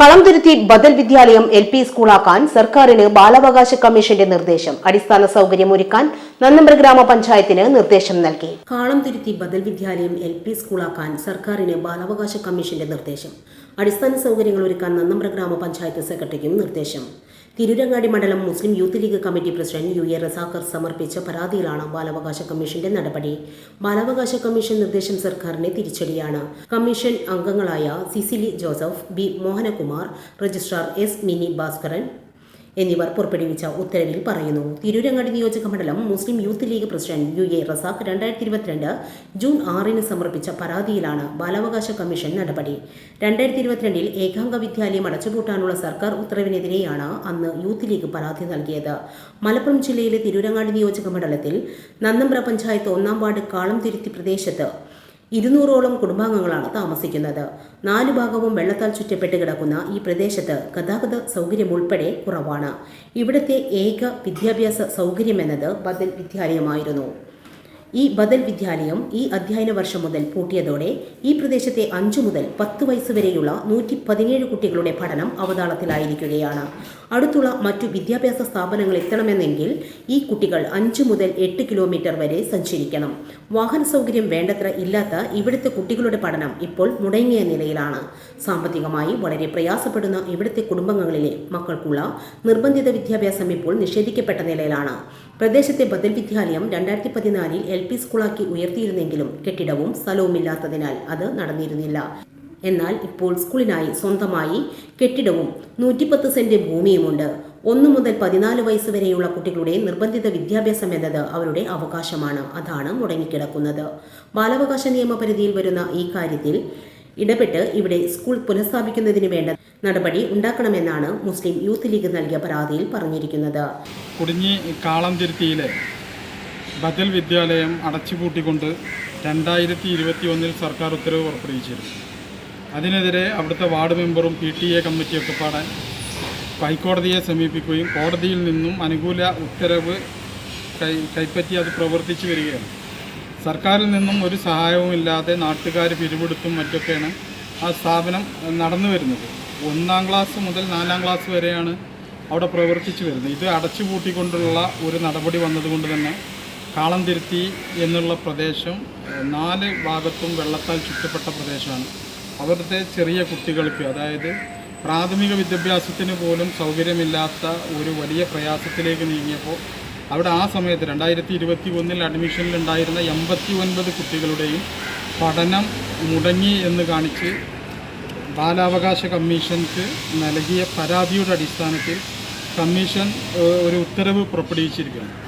കളംതുരുത്തി ബദൽ വിദ്യാലയം L P സ്കൂളാക്കാൻ സർക്കാരിന് ബാലാവകാശ കമ്മീഷന്റെ നിർദ്ദേശം. അടിസ്ഥാന സൗകര്യം ഒരുക്കാൻ നന്നമ്പ്ര ഗ്രാമപഞ്ചായത്തിന് നിർദ്ദേശം നൽകി. കാളംതുരുത്തി ബദൽ വിദ്യാലയം എൽ പി സ്കൂളാക്കാൻ സർക്കാരിന് ബാലാവകാശ കമ്മീഷന്റെ നിർദ്ദേശം. അടിസ്ഥാന സൗകര്യങ്ങൾ ഒരുക്കാൻ നന്നമ്പ്ര ഗ്രാമപഞ്ചായത്ത് സെക്രട്ടറിക്കും നിർദ്ദേശം. തിരുരങ്ങാടി മണ്ഡലം Muslim Youth League committee president U A റസാഖർ സമർപ്പിച്ച പരാതിയിലാണ് ബാലാവകാശ കമ്മീഷന്റെ നടപടി. ബാലാവകാശ കമ്മീഷൻ നിർദ്ദേശം സർക്കാരിനെ തിരിച്ചടിയാണ്. കമ്മീഷൻ അംഗങ്ങളായ Cicily Joseph B Mohanakumar registrar S Mini Bhaskaran എന്നിവർ പുറപ്പെടുവിച്ച ഉത്തരവിൽ പറയുന്നു. തിരൂരങ്ങാടി നിയോജക മണ്ഡലം Muslim Youth League president U A Razak രണ്ടായിരത്തി ഇരുപത്തിരണ്ട് ജൂൺ ആറിന് സമർപ്പിച്ച പരാതിയിലാണ് ബാലാവകാശ കമ്മീഷൻ നടപടി. രണ്ടായിരത്തി ഇരുപത്തിരണ്ടിൽ ഏകാംഗ വിദ്യാലയം അടച്ചുപൂട്ടാനുള്ള സർക്കാർ ഉത്തരവിനെതിരെയാണ് അന്ന് യൂത്ത് ലീഗ് പരാതി നൽകിയത്. മലപ്പുറം ജില്ലയിലെ തിരൂരങ്ങാടി നിയോജക മണ്ഡലത്തിൽ നന്നമ്പ്ര പഞ്ചായത്ത് ഒന്നാം വാർഡ് കാളം തിരുത്തി പ്രദേശത്ത് ഇരുന്നൂറോളം കുടുംബാംഗങ്ങളാണ് താമസിക്കുന്നത്. നാലു ഭാഗവും വെള്ളത്താൽ ചുറ്റപ്പെട്ട് കിടക്കുന്ന ഈ പ്രദേശത്ത് ഗതാഗത സൗകര്യം ഉൾപ്പെടെ കുറവാണ്. ഇവിടുത്തെ ഏക വിദ്യാഭ്യാസ സൗകര്യമെന്നത് ബദൽ വിദ്യാലയമായിരുന്നു. ഈ ബദൽ വിദ്യാലയം ഈ അധ്യയന വർഷം മുതൽ പൂട്ടിയതോടെ ഈ പ്രദേശത്തെ അഞ്ചു മുതൽ പത്ത് വയസ്സ് വരെയുള്ള നൂറ്റി പതിനേഴ് കുട്ടികളുടെ പഠനം അവതാളത്തിലായിരിക്കുകയാണ്. അടുത്തുള്ള മറ്റു വിദ്യാഭ്യാസ സ്ഥാപനങ്ങൾ എത്തണമെന്നെങ്കിൽ ഈ കുട്ടികൾ അഞ്ചു മുതൽ എട്ട് കിലോമീറ്റർ വരെ സഞ്ചരിക്കണം. വാഹന സൗകര്യം വേണ്ടത്ര ഇല്ലാത്ത ഇവിടുത്തെ കുട്ടികളുടെ പഠനം ഇപ്പോൾ മുടങ്ങിയ നിലയിലാണ്. സാമ്പത്തികമായി വളരെ പ്രയാസപ്പെടുന്ന ഇവിടുത്തെ കുടുംബങ്ങളിലെ മക്കൾക്കുള്ള നിർബന്ധിത വിദ്യാഭ്യാസം ഇപ്പോൾ നിഷേധിക്കപ്പെട്ട നിലയിലാണ്. പ്രദേശത്തെ ബദൽ വിദ്യാലയം രണ്ടായിരത്തി പതിനാലിൽ പി സ്കൂളാക്കി ഉയർത്തിയിരുന്നെങ്കിലും കെട്ടിടവും സ്ഥലവുമില്ലാത്തതിനാൽ അത് നടന്നിരുന്നില്ല. എന്നാൽ ഇപ്പോൾ സ്കൂളിനായി സ്വന്തമായി കെട്ടിടവും നൂറ്റിപ്പത്ത് സെന്റ് ഭൂമിയുമുണ്ട്. ഒന്നു മുതൽ പതിനാല് വയസ്സ് വരെയുള്ള കുട്ടികളുടെ നിർബന്ധിത വിദ്യാഭ്യാസം എന്നത് അവരുടെ അവകാശമാണ്. അതാണ് മുടങ്ങിക്കിടക്കുന്നത്. ബാലാവകാശ നിയമപരിധിയിൽ വരുന്ന ഈ കാര്യത്തിൽ ഇടപെട്ട് ഇവിടെ സ്കൂൾ പുനഃസ്ഥാപിക്കുന്നതിന് വേണ്ട നടപടി ഉണ്ടാക്കണമെന്നാണ് മുസ്ലിം യൂത്ത് ലീഗ് നൽകിയ പരാതിയിൽ പറഞ്ഞിരിക്കുന്നത്. കുടുങ്ങി കാളംതിരുത്തിയിലെ ബദൽ വിദ്യാലയം അടച്ചുപൂട്ടിക്കൊണ്ട് രണ്ടായിരത്തി ഇരുപത്തി ഒന്നിൽ സർക്കാർ ഉത്തരവ് പുറപ്പെടുവിച്ചിരുന്നു. അതിനെതിരെ അവിടുത്തെ വാർഡ് മെമ്പറും പി ടി എ കമ്മിറ്റിയൊക്കെ പാടെ ഹൈക്കോടതിയെ സമീപിക്കുകയും കോടതിയിൽ നിന്നും അനുകൂല ഉത്തരവ് കൈ കൈപ്പറ്റി അത് പ്രവർത്തിച്ചു വരികയാണ്. സർക്കാരിൽ നിന്നും ഒരു സഹായവും ഇല്ലാതെ നാട്ടുകാർ പിരിവെടുത്തും മറ്റൊക്കെയാണ് ആ സ്ഥാപനം നടന്നു വരുന്നത്. ഒന്നാം ക്ലാസ് മുതൽ നാലാം ക്ലാസ് വരെയാണ് അവിടെ പ്രവർത്തിച്ചു വരുന്നത്. ഇത് അടച്ചുപൂട്ടിക്കൊണ്ടുള്ള ഒരു നടപടി വന്നതുകൊണ്ട് തന്നെ കാളം തിരുത്തി എന്നുള്ള പ്രദേശം നാല് ഭാഗത്തും വെള്ളത്താൽ ചുറ്റപ്പെട്ട പ്രദേശമാണ്. അവിടുത്തെ ചെറിയ കുട്ടികൾക്ക് അതായത് പ്രാഥമിക വിദ്യാഭ്യാസത്തിന് പോലും സൗകര്യമില്ലാത്ത ഒരു വലിയ പ്രയാസത്തിലേക്ക് നീങ്ങിയപ്പോൾ അവിടെ ആ സമയത്ത് രണ്ടായിരത്തി ഇരുപത്തി ഒന്നിൽ അഡ്മിഷനിലുണ്ടായിരുന്ന എൺപത്തി ഒൻപത് കുട്ടികളുടെയും പഠനം മുടങ്ങി എന്ന് കാണിച്ച് ബാലാവകാശ കമ്മീഷൻക്ക് നൽകിയ പരാതിയുടെ അടിസ്ഥാനത്തിൽ കമ്മീഷൻ ഒരു ഉത്തരവ് പുറപ്പെടുവിച്ചിരിക്കുകയാണ്